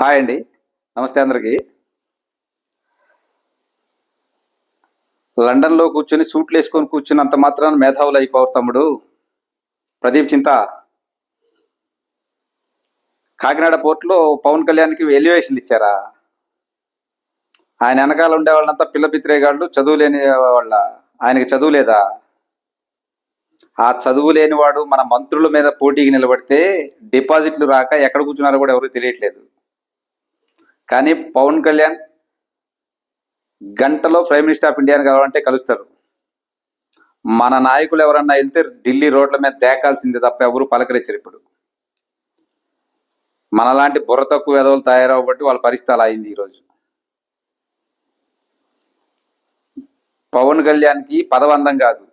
Hi అండి. నమస్తే అందరికి. లండన్లో కూర్చొని సూట్లు వేసుకొని కూర్చున్నంత మాత్రాన మేధావులు అయిపోరు తమ్ముడు ప్రదీప్ చింత. కాకినాడ పోర్టులో పవన్ కళ్యాణ్కి ఎలివేషన్లు ఇచ్చారా? ఆయన వెనకాల ఉండే వాళ్ళంతా పిల్ల పిత్రేగాళ్ళు చదువు లేని వాళ్ళ. ఆయనకి చదువు లేదా? ఆ చదువు లేనివాడు మన మంత్రుల మీద పోటీకి నిలబడితే డిపాజిట్లు రాక ఎక్కడ కూర్చున్నారో కూడా ఎవరికి తెలియట్లేదు. కానీ పవన్ కళ్యాణ్ గంటలో ప్రైమ్ మినిస్టర్ ఆఫ్ ఇండియాని కలవాలంటే కలుస్తారు. మన నాయకులు ఎవరన్నా వెళ్తే ఢిల్లీ రోడ్ల మీద దేకాల్సిందే తప్ప ఎవరు పలకరించరు ఇప్పుడు. మనలాంటి బుర్ర తక్కువ వెధవులు తయారవబట్టి వాళ్ళ పరిస్థితి అలా అయింది ఈరోజు. పవన్ కళ్యాణ్కి పదవందం కాదు.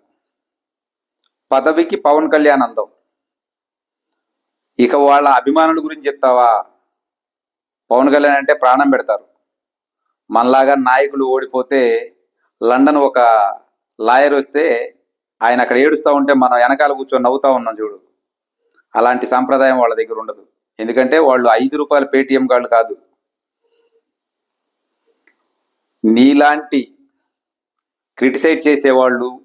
పదవికి పవన్ కళ్యాణ్ అందం. ఇక వాళ్ళ అభిమానుల గురించి చెప్తావా? పవన్ కళ్యాణ్ అంటే ప్రాణం పెడతారు. మనలాగా నాయకులు ఓడిపోతే లండన్ ఒక లాయర్ వస్తే ఆయన అక్కడ ఏడుస్తూ ఉంటే మనం వెనకాల కూర్చొని నవ్వుతూ ఉన్నాం చూడు. అలాంటి సాంప్రదాయం వాళ్ళ దగ్గర ఉండదు. ఎందుకంటే వాళ్ళు ఐదు రూపాయల పేటిఎం కార్డు కాదు. నీలాంటి క్రిటిసైజ్ చేసేవాళ్ళు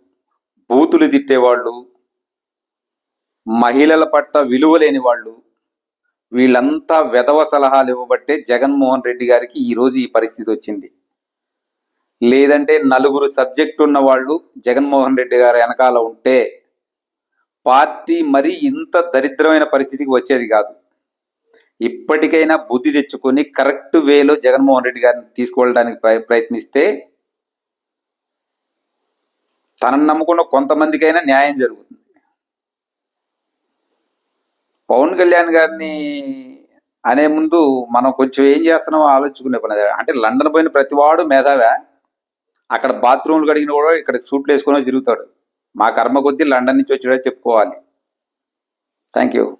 బూతులు తిట్టేవాళ్ళు మహిళల పట్ల విలువ లేని వాళ్ళు వీళ్ళంతా వెధవ సలహాలు ఇవ్వబట్టే జగన్మోహన్ రెడ్డి గారికి ఈరోజు ఈ పరిస్థితి వచ్చింది. లేదంటే నలుగురు సబ్జెక్ట్ ఉన్న వాళ్ళు జగన్మోహన్ రెడ్డి గారు వెనకాల ఉంటే పార్టీ మరీ ఇంత దరిద్రమైన పరిస్థితికి వచ్చేది కాదు. ఇప్పటికైనా బుద్ధి తెచ్చుకొని కరెక్ట్ వేలో జగన్మోహన్ రెడ్డి గారిని తీసుకువెళ్ళడానికి ప్రయ- ప్రయత్నిస్తే తనను నమ్ముకున్న కొంతమందికైనా న్యాయం జరుగుతుంది. పవన్ కళ్యాణ్ గారిని అనే ముందు మనం కొంచెం ఏం చేస్తున్నామో ఆలోచించుకునే పని అంటే లండన్ పోయిన ప్రతివాడు మేధావే. అక్కడ బాత్రూమ్లు కడిగిన కూడా ఇక్కడ సూట్లు వేసుకొని తిరుగుతాడు. మా కర్మ కొద్దీ లండన్ నుంచి వచ్చాడో చెప్పుకోవాలి. Thank you.